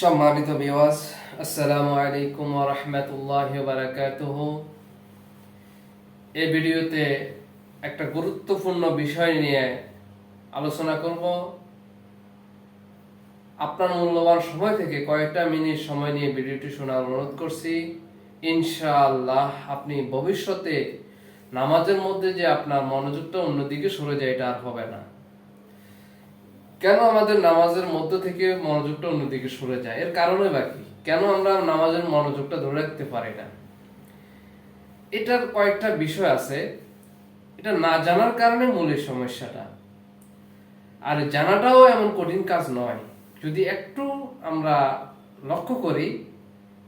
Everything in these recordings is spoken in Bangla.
সম্মানিত বিওয়াজ আসসালামু আলাইকুম ওয়া রাহমাতুল্লাহি ওয়া বারাকাতুহু। এই ভিডিওতে একটা গুরুত্বপূর্ণ বিষয় নিয়ে আলোচনা করব। আপনার মূল্যবান সময় থেকে কয়েকটা মিনিট সময় নিয়ে ভিডিওটি শোনার অনুরোধ করছি। ইনশাআল্লাহ আপনি ভবিষ্যতে নামাজের মধ্যে যে আপনার মনোযোগটা অন্যদিকে সরে যায় এটা আর হবে না। কেন আমাদের নামাজের মধ্য থেকে মনোযোগটা অন্যদিকে সরে যায়? এর কারণে বাকি কেন আমরা নামাজের মনোযোগটা ধরে রাখতে পারি না? এটার কয়েকটা বিষয় আছে। এটা না জানার কারণে মূল সমস্যাটা। আর জানাটাও এমন কঠিন কাজ নয়। যদি একটু আমরা লক্ষ্য করি,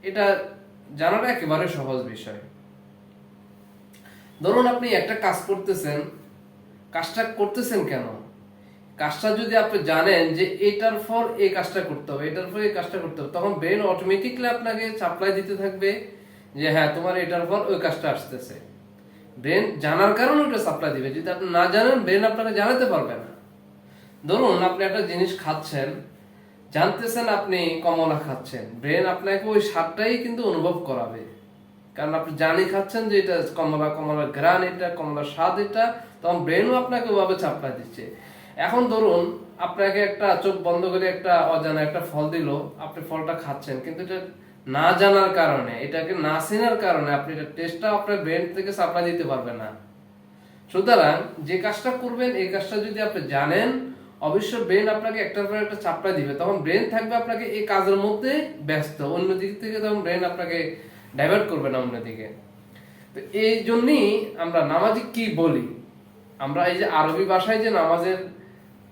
এটা জানাটা একেবারে সহজ বিষয়। ধরুন আপনি একটা কাজ করতেছেন। কাজটা করতেছেন কেন? কাজটা যদি আপনি জানেন যে এটার ফল এই কাজটা করতে হবে, এটার ফল এই কাজটা করতে হবে, তখন ব্রেন অটোমেটিকলি আপনাকে সাপ্লাই দিতে থাকবে যে হ্যাঁ তোমার এটার ফল ওই কাজটা আসতেছে। ব্রেন জানার কারণে ওটা সাপ্লাই দিবে। যদি আপনি না জানেন ব্রেন আপনাকে জানাতে পারবে না। ধরুন আপনি একটা জিনিস খাচ্ছেন, জানতেছেন আপনি কমলা খাচ্ছেন ব্রেন আপনাকে ওই স্বাদটাই কিন্তু অনুভব করাবে। কারণ আপনি জানি খাচ্ছেন যে এটা কমলা কমলা গ্রান এটা কমলা স্বাদ এটা, তখন ব্রেনও আপনাকে ওভাবে চাপড়া দিচ্ছে। এখন ধরুন, আপনাকে একটা চোখ বন্ধ করে একটা অজানা একটা ফল দিল, আপনি ফলটা খাচ্ছেন, কিন্তু এটা না জানার কারণে, এটাকে না চেনার কারণে আপনি এটা টেস্টটা আপনার ব্রেন থেকে সাপ্লাই দিতে পারবেন না। সুতরাং যে কাজটা করবেন, এই কাজটা যদি আপনি জানেন, অবশ্যই ব্রেন আপনাকে একটার পর একটা চাপড়া দিবে। তখন ব্রেন থাকবে আপনাকে এই কাজের মধ্যে ব্যস্ত, অন্য দিক থেকে তখন ব্রেন আপনাকে ডাইভার্ট করবে না অন্যদিকে তো এই জন্যই আমরা নামাজি কি বলি? আমরা এই যে আরবি ভাষায় যে নামাজের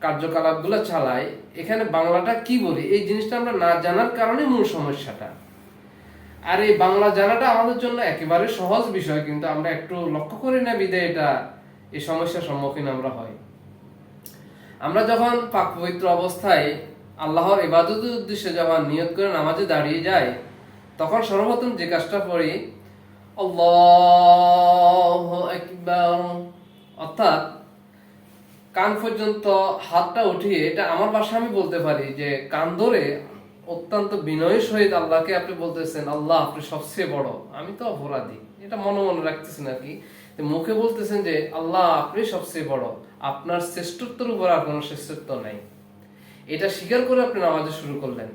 কার্যকলাপগুলো চালাই এখানে বাংলাটা কি বলি? এই জিনিসটা আমরা না জানার কারণে মূল সমস্যাটা। আর এই বাংলা জানাটা আমাদের জন্য একেবারে সহজ বিষয়, কিন্তু আমরা একটু লক্ষ্য করি না বিদায় এটা, এই সমস্যার সম্মুখীন আমরা হয় আমরা যখন পাক পবিত্র অবস্থায় আল্লাহর ইবাদতের উদ্দেশ্যে যখন নিয়ত করে নামাজে দাঁড়িয়ে যাই, তখন সর্বপ্রথম যে কাজটা একবার অর্থাৎ কান পর্যন্ত হাতটা উঠিয়ে, এটা আমার ভাষা আমি বলতে পারি যে কান ধরে অত্যন্ত বিনয়ের সহিত আল্লাহকে আপনি বলতেছেন, আল্লাহ, আপনি সবচেয়ে বড়। আমি তো অপরাধী। এটা মনে মনে রাখতেছেন আর কি। মুখে বলতেছেন যে, আল্লাহ, আপনি সবচেয়ে বড়। আপনার শ্রেষ্ঠত্বের উপর আর কোনো শ্রেষ্ঠত্ব নাই। এটা স্বীকার করে আপনি নামাজে শুরু করলেন।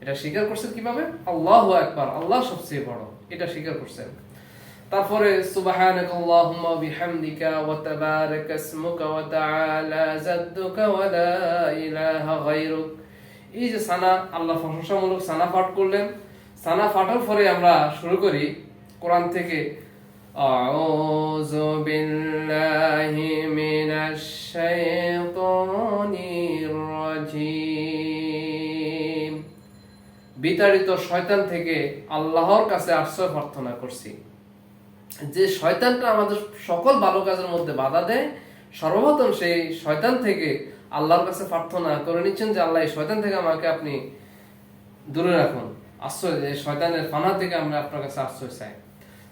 এটা স্বীকার করছেন কীভাবে? আল্লাহ একবার আল্লাহ সবচেয়ে বড়। এটা স্বীকার করছেন। তারপরে সুবহানাক আল্লাহুম্মা বিহামদিকা ওয়া তাবারাক ইসমুকা ওয়া তাআলা জাদ্দুকা ওয়া লা ইলাহা গায়রুক। এই যে সানা, আল্লাহ প্রশংসামূলক সানা পাঠ করলেন। সানা পাঠার পরে আমরা শুরু করি কোরআন থেকে। আউযু বিল্লাহি মিনাশ শাইতানির রাজিম। বিতাড়িত শয়তান থেকে আল্লাহর কাছে আশ্রয় প্রার্থনা করছি। যে শয়তানটা আমাদের সকল ভালো কাজের মধ্যে বাধা দেয়, সর্বপ্রথম সেই শয়তান থেকে আল্লাহর কাছে প্রার্থনা করে নিচ্ছেন যে, আল্লাহ, এই শয়তান থেকে আমাকে আপনি দূরে রাখুন। আশ্রয় এই শয়তানের ফানা থেকে আমরা আপনার কাছে আশ্রয় চাই।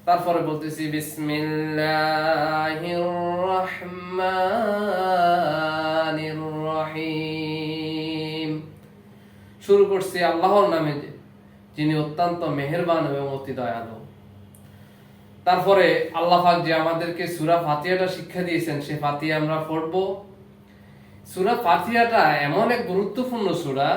তারপরে বলতেছি, বিসমিল্লাহির শুরু করছি আল্লাহর নামে, যিনি অত্যন্ত মেহেরবান এবং অতি দয়ালু। তারপরে আল্লাহ পাক যে আমাদেরকে সুরা ফাতিয়াটা শিক্ষা দিয়েছেন, সে ফাতিয়া আমরা পড়ব। সুরা ফাতিহাটা এমন এক গুরুত্বপূর্ণ সুরা,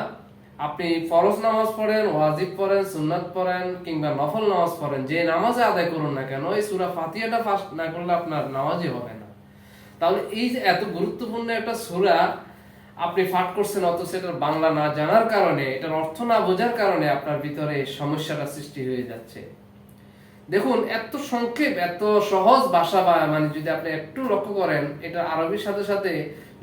আপনি ফরজ নামাজ পড়েন, ওয়াজিব পড়েন, সুন্নাত পড়েন কিংবা নফল নামাজ পড়েন, যে নামাজে আদায় করুন না কেন, এই সুরা ফাতিয়াটা ফার্স্ট না করলে আপনার নামাজই হবে না। তাহলে এই যে এত গুরুত্বপূর্ণ একটা সুরা আপনি পাঠ করছেন, অথচ এটার বাংলা না জানার কারণে, এটার অর্থ না বোঝার কারণে আপনার ভিতরে সমস্যাটা সৃষ্টি হয়ে যাচ্ছে। দেখুন, এত সংক্ষেপ, এত সহজ ভাষা বা মানে যদি আপনি একটু লক্ষ্য করেন, এটা আরবির সাথে সাথে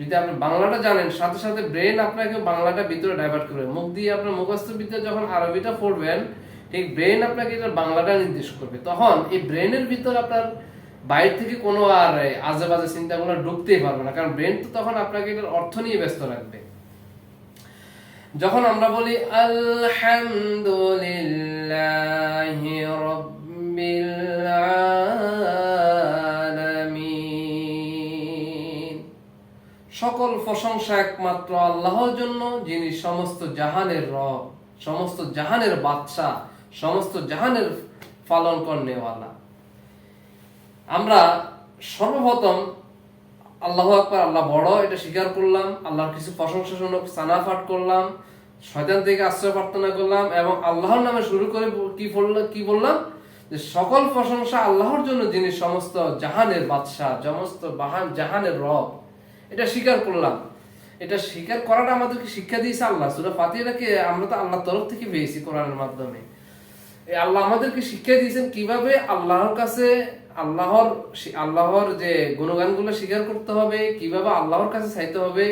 যদি আপনি বাংলাটা জানেন, সাথে সাথে ব্রেন আপনাকে বাংলাটা ভিতরে ডাইভার্ট করবে। মুখ দিয়ে আপনার মুখস্থ বিদ্যা যখন আরবিটা পড়বেন, ঠিক ব্রেন আপনাকে এটা বাংলাটা নির্দেশ করবে। তখন এই ব্রেনের ভিতর আপনার বাইরে থেকে কোনো আর আজে বাজে চিন্তাগুলো ঢুকতেই পারবে না, কারণ ব্রেন তো তখন আপনাকে এটার অর্থ নিয়ে ব্যস্ত রাখবে। যখন আমরা বলি, আলহামদুলিল্লাহি আলামিন সকল প্রশংসা একমাত্র আল্লাহর জন্য, যিনি সমস্ত জাহানের রব, সমস্ত জাহানের বাদশাহ, সমস্ত জাহানের পালন করনেওয়ালা। আমরা সর্বপ্রথম আল্লাহ আকবার, আল্লাহ বড়, এটা স্বীকার করলাম, আল্লাহর কিছু প্রশংসাজনক সানাফাট করলাম, শয়তান থেকে আশ্রয় প্রার্থনা করলাম, এবং আল্লাহর নামে শুরু করে কি বললাম কি বললাম? যে সকল প্রশংসা আল্লাহর জন্য যিনি সমস্ত জাহানের বাদশাহ, সমস্ত বাহান জাহানের রব, এটা স্বীকার করলাম। এটা স্বীকার করাটা আমাদেরকে শিক্ষা দিয়েছে আল্লাহ। সুরা ফাতিহাকে আমরা তো আল্লাহর তরফ থেকে পেয়েছি কোরআনের মাধ্যমে। আল্লাহ আমাদেরকে শিক্ষা দিয়েছেন কীভাবে আল্লাহর কাছে আল্লাহর আল্লাহর যে গুণগানগুলো স্বীকার করতে হবে, কীভাবে আল্লাহর কাছে চাইতে হবে,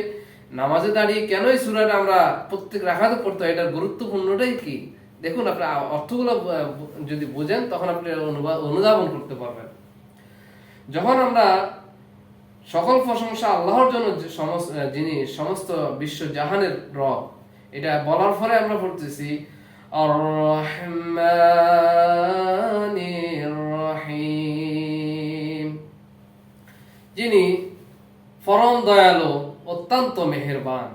নামাজে দাঁড়িয়ে কেন এই সুরাটা আমরা প্রত্যেক রাখাতে পড়তে হয়, এটার গুরুত্বপূর্ণটাই কি? দেখুন আপনি অর্থগুলো যদি বোঝেন, তখন আপনি অনুধাবন করতে পারবেন। যখন আমরা সকল প্রশংসা আল্লাহর জন্য যিনি সমস্ত বিশ্ব জাহানের রব, এটা বলার পরে আমরা পড়তেছি যিনি পরম দয়ালু, অত্যন্ত মেহেরবান।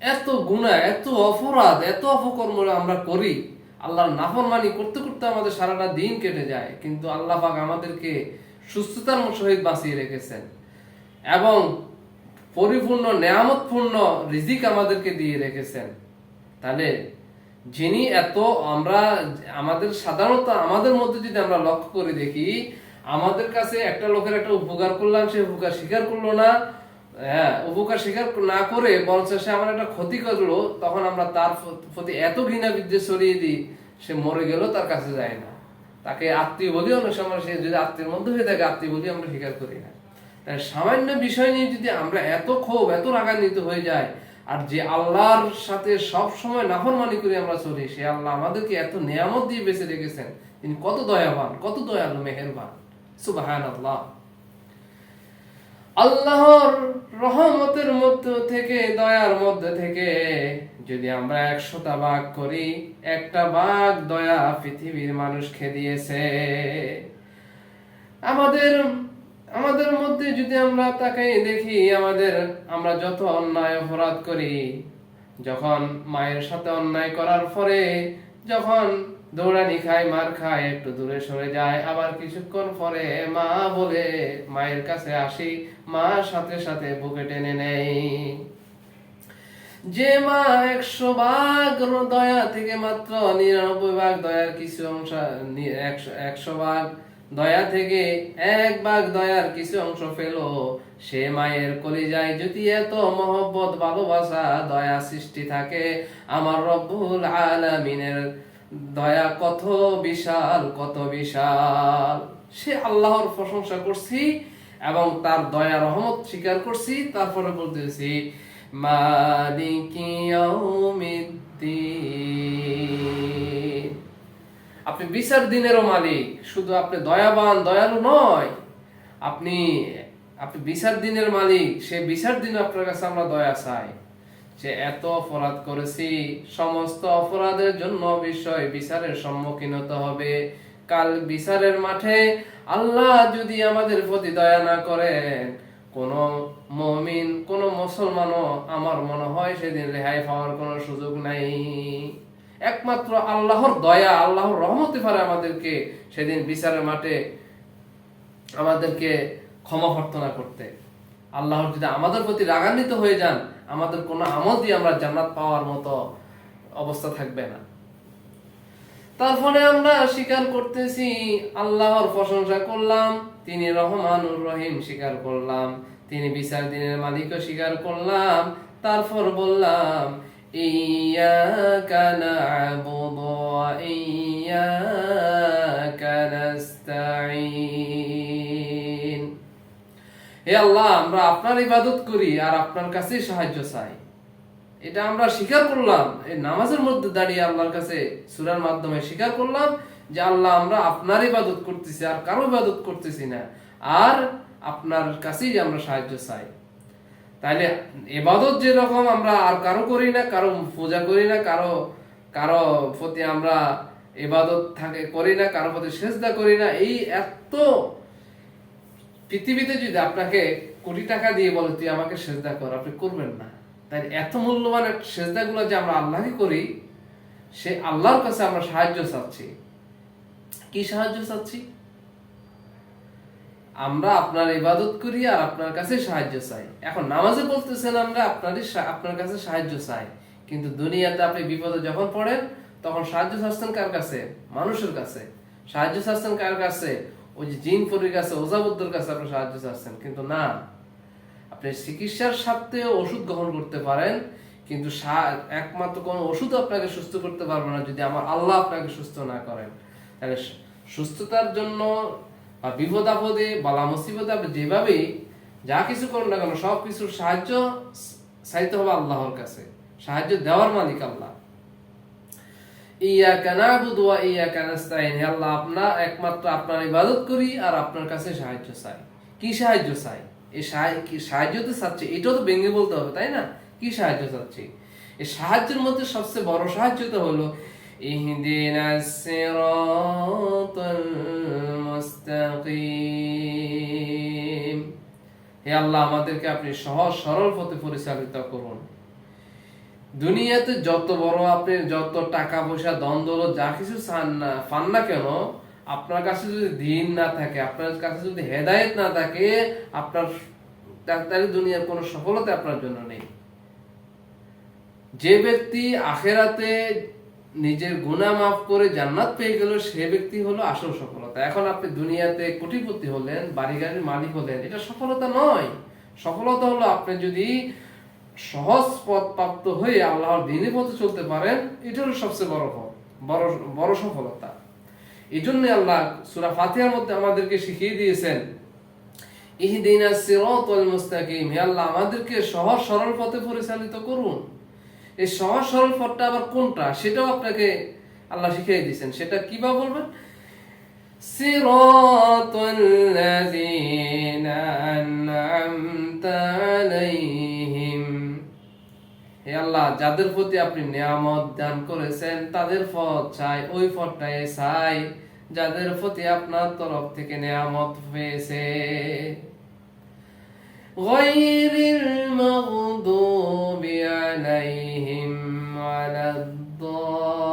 এত গুণা এত অপরাধ, এত অপকর্ম আমরা করি, আল্লাহর নাফরমানি করতে করতে আমাদের সারাটা দিন কেটে যায়, কিন্তু আল্লাহ পাক আমাদেরকে সুস্থতার সহিত বাঁচিয়ে রেখেছেন। এবং পরিপূর্ণ, নেয়ামতপূর্ণ রিজিক আমাদেরকে দিয়ে রেখেছেন। তাহলে যিনি এত আমরা, আমাদের সাধারণত আমাদের মধ্যে যদি আমরা লক্ষ্য করে দেখি, আমাদের কাছে একটা লোকের একটা উপকার করলাম, সে উপকার স্বীকার করল না হ্যাঁ উপকার স্বীকার না করে সে আমার একটা ক্ষতি করল, তখন আমরা তার প্রতি এত ঘৃণা দিই, সে মরে তার কাছে যায় না। তাকে আত্মীয় বলি অনেক সময় সে যদি মধ্যে হয়ে থাকে, আত্মীয় বলি আমরা স্বীকার করি না। তাই সামান্য বিষয় নিয়ে যদি আমরা এত ক্ষোভ, এত রাগান্বিত হয়ে যায় আর যে আল্লাহর সাথে সব সময় নাফরমানি করে আমরা চলি, সে আল্লাহ আমাদেরকে এত নিয়ামত দিয়ে বেঁচে রেখেছেন। তিনি কত দয়াবান, কত দয়ালু, মেহেরবান। সুবাহান আল্লাহ আল্লাহর রহমতের মধ্য থেকে, দয়ার মধ্যে থেকে যদি আমরা একশোটা বাঘ করি, একটা বাঘ দয়া পৃথিবীর মানুষকে দিয়েছে। আমাদের আমাদের মধ্যে যদি আমরা তাকে দেখি, আমাদের, আমরা যত অন্যায় অপরাধ করি, যখন মায়ের সাথে অন্যায় করার পরে, যখন দৌড়ানি খায়, মার খায়, একটু দূরে সরে যায়। আবার কিছুক্ষণ পরে মা বলে, মায়ের কাছে আসি, মা সাথে সাথে বুকে টেনে নেয় যে মা একশো ভাগ দয়া থেকে মাত্র নিরানব্বই ভাগ দয়ার কিছু অংশ একশো ভাগ দয়া থেকে এক ভাগ দয়ার কিছু অংশ পেল। সে মায়ের কলিজায় যদি এত মহব্বত, ভালোবাসা, দয়া সৃষ্টি থাকে, আমার রব্বুল আলামিনের দয়া কত বিশাল কত বিশাল। সে আল্লাহর প্রশংসা করছি এবং তার দয়া রহমত স্বীকার করছি, তারপরে বলতেছি আপনি বিচার দিনেরও মালিক, শুধু আপনি দয়াবান, দয়ালু নয়, আপনি আপনি বিচার দিনের মালিক, সে বিচার দিন আপনার কাছে আমরা দয়া চাই। যে এত অপরাধ করেছি, সমস্ত অপরাধের জন্য বিষয় বিচারের সম্মুখীন হতে হবে। কাল বিচারের মাঠে আল্লাহ যদি আমাদের প্রতি দয়া না করেন, কোন মমিন, কোন মুসলমানও আমার মনে হয় সেদিন রেহাই পাওয়ার কোনো সুযোগ নাই। একমাত্র আল্লাহর দয়া, আল্লাহর রহমতে পারে আমাদেরকে সেদিন বিচারের মাঠে আমাদেরকে ক্ষমা প্রার্থনা করতে। আল্লাহর যদি আমাদের প্রতি রাগান্বিত হয়ে যান আমাদের কোনো আমল দিয়ে আমরা জান্নাত পাওয়ার মতো অবস্থা থাকবে না। তারপরে আমরা স্বীকার করতেছি, আল্লাহর প্রশংসা করলাম, তিনি রহমানুর রহিম স্বীকার করলাম, তিনি বিচার দিনের মালিকও স্বীকার করলাম, তারপর বললাম ইয়াকা না'বুদু হে আল্লাহ, আমরা আপনার ইবাদত করি আর আপনার কাছেই সাহায্য চাই। এটা আমরা স্বীকার করলাম। এই নামাজের মধ্যে দাঁড়িয়ে আল্লাহর কাছে সুরার মাধ্যমে স্বীকার করলাম যে আল্লাহ, আমরা আপনার ইবাদত করতেছি, আর কারও ইবাদত করতেছি না। আর আপনার কাছেই আমরা সাহায্য চাই। তাইলে এবাদত যেরকম আমরা আর কারও করি না, কারও পূজা করি না, কারও কারও প্রতি আমরা এবাদত থাকে, করি না, কারও প্রতি সেজদা করি না, এই এত পৃথিবীতে যদি আপনাকে কোটি টাকা দিয়ে বলে, তুই আমাকে সেজদা কর, আপনি করবেন না। তাই এত মূল্যবান সেজদা গুলো যে আমরা আল্লাহকে করি, সে আল্লাহর কাছে আমরা সাহায্য চাচ্ছি। কি সাহায্য চাচ্ছি? আমরা আপনার ইবাদত করি আর আপনার কাছে সাহায্য চাই। এখন নামাজে বলতেছেন আমরা, আপনারই আপনার কাছে সাহায্য চাই। কিন্তু দুনিয়াতে আপনি বিপদে যখন পড়েন, তখন সাহায্য চাচ্ছেন কার কাছে? মানুষের কাছে। সাহায্য চাচ্ছেন কার কাছে? ওই যে জিন পরির কাছে, ওজাবুদ্দুর কাছে আপনি সাহায্য চাচ্ছেন, কিন্তু না। আপনি চিকিৎসার স্বার্থে ওষুধ গ্রহণ করতে পারেন, কিন্তু একমাত্র কোনো ওষুধ আপনাকে সুস্থ করতে পারবে না যদি আমার আল্লাহ আপনাকে সুস্থ না করেন। তাহলে সুস্থতার জন্য বা বিপদ আপদে বালা মুসিবতে আপনি যেভাবেই যা কিছু করুন না কেন সব কিছুর সাহায্য চাইতে হবে আল্লাহর কাছে। সাহায্য দেওয়ার মালিক আল্লাহ। ইয়াকা ইয়াকা নাস্তাইন আল্লাহ আপনার একমাত্র আপনার ইবাদত করি আর আপনার কাছে সাহায্য চাই। কি সাহায্য চাই? এই সাহায্য তো চাচ্ছি, এটাও তো ভেঙে বলতে হবে, তাই না? কি সাহায্য চাচ্ছি? এই সাহায্যের মধ্যে সবচেয়ে বড় সাহায্য তো হলো হে আল্লাহ, আমাদেরকে আপনি সহজ সরল পথে পরিচালিত করুন। দুনিয়াতে যত বড় আপনি যত টাকা পয়সা দ্বন্দ্ব যা কিছু চান না পান না কেন, আপনার কাছে যদি দিন না থাকে, আপনার কাছে যদি হেদায়েত না থাকে, আপনার তাহলে দুনিয়ার কোনো সফলতা আপনার জন্য নেই। যে ব্যক্তি আখেরাতে নিজের গুণা মাফ করে জান্নাত পেয়ে গেল, সে ব্যক্তি হলো আসল সফলতা। এখন আপনি দুনিয়াতে কোটিপতি হলেন বাড়ি গাড়ির মালিক হলেন, এটা সফলতা নয়। সফলতা হলো আপনি যদি সহজ পথ প্রাপ্ত হয়ে আল্লাহর দিনে পথে চলতে পারেন এটা সবচেয়ে বড় পথ, বড় বড় সফলতা। এই জন্য আল্লাহ সুরা ফাতিহার মধ্যে আমাদেরকে শিখিয়ে দিয়েছেন, ইহদিনা সিরাতাল মুস্তাকিম হে আল্লাহ, আমাদেরকে সহজ, সরল পথে পরিচালিত করুন। এই সহজ, সরল পথটা আবার কোনটা? সেটাও আপনাকে আল্লাহ শিখিয়ে দিয়েছেন। সেটা কি বা বলবেন? সিরাতাল্লাযিনা আন'আমতা আলাইহিম হে আল্লাহ যাদের প্রতি আপনি নিয়ামত দান করেছেন তাদের পথ চাই ওই পথটাই চাই যাদের প্রতি আপনার তরফ থেকে নিয়ামত পেয়েছে غير المغضوب عليهم ولا الضالين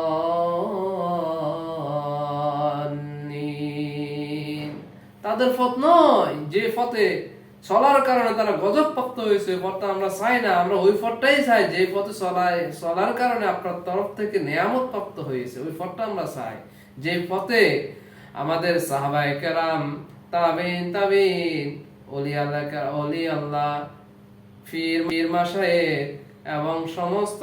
তাদের পথ নয় যে পথে চলার কারণে তারা গজব প্রাপ্ত হয়েছে পথটা আমরা চাই না। আমরা ওই পথটাই চাই যে পথে চলায় চলার কারণে আপনার তরফ থেকে নিয়ামত প্রাপ্ত হয়েছে, ওই পথটা আমরা চাই। যে পথে আমাদের সাহাবায়ে কেরাম, তাবিন তাবিন অলি আল্লাহ অলি আল্লাহ ফির ফির এবং সমস্ত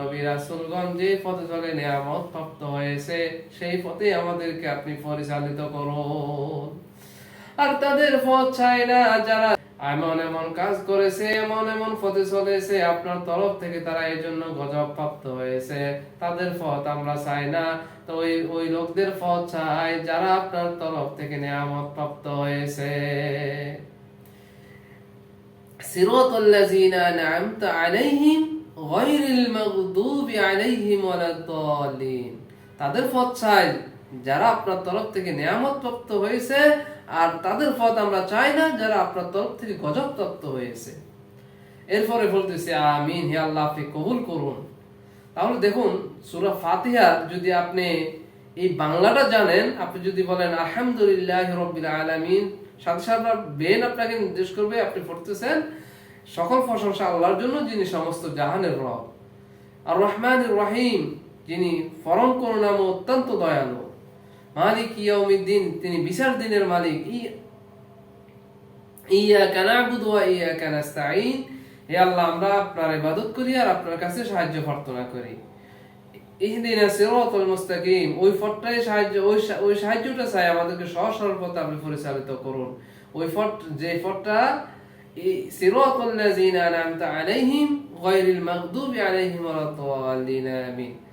নবী রাসূলগণ যে পথে চলে নিয়ামত প্রাপ্ত হয়েছে, সেই পথে আমাদেরকে আপনি পরিচালিত করুন। আর তাদের পথ চাই না যারা এমন এমন কাজ করেছে এমন এমন পথে চলেছে আপনার তরফ থেকে তারা এই জন্য গজব প্রাপ্ত হয়েছে তাদের পথ আমরা চাই না তো ওই ওই লোকদের পথ চাই যারা আপনার তরফ থেকে নিয়ামত প্রাপ্ত হয়েছে صراط الذين أنعمت عليهم غير المغضوب عليهم ولا الضالين তাদের পথ চাই যারা আপনার তরফ থেকে নিয়ামত প্রাপ্ত হয়েছে আর তাদের পথ আমরা চাই না যারা আপনার তরফ থেকে গজব প্রাপ্ত হয়েছে। এরপরে বলতেছে, আমিন, হে আল্লাহ, আপনি কবুল করুন। তাহলে দেখুন, সূরা ফাতিহা যদি আপনি এই বাংলাটা জানেন, আপনি যদি বলেন, আলহামদুলিল্লাহ রব্বিল আলামিন সাথে সাথে বেন আপনাকে নির্দেশ করবে, আপনি পড়তেছেন, সকল প্রশংসা আল্লাহর জন্য, যিনি সমস্ত জাহানের রব। আর রহমান রহিম, যিনি পরম করুণাম অত্যন্ত দয়ালু। মালিক ইয়াউমিদ্দিন, তিনি বিচার দিনের মালিক। ই- ইয়াকা না'বুদু ওয়া ইয়াকা নাস্তাঈন। হে আল্লাহ, আমরা আপনার ইবাদত করি আর আপনার কাছে সাহায্য প্রার্থনা করি। ইহদিনা সিরাতাল মুস্তাকিম, ওই পথটাই সাহায্য, ওই ওই সাহায্যটা চাই আমাদেরকে সহজ সরল আপনি পরিচালিত করুন। ওই পথ যে পথটা সিরাতাল লাযিনা আনআমতা আলাইহিম গায়রিল মাগদুবি আলাইহিম ওয়ালাদ-দাল্লিন আমিন।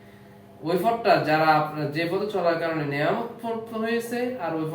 ওই ফটটা যারা যে পথে চলার কারণে নিয়ামত হয়েছে আর ওই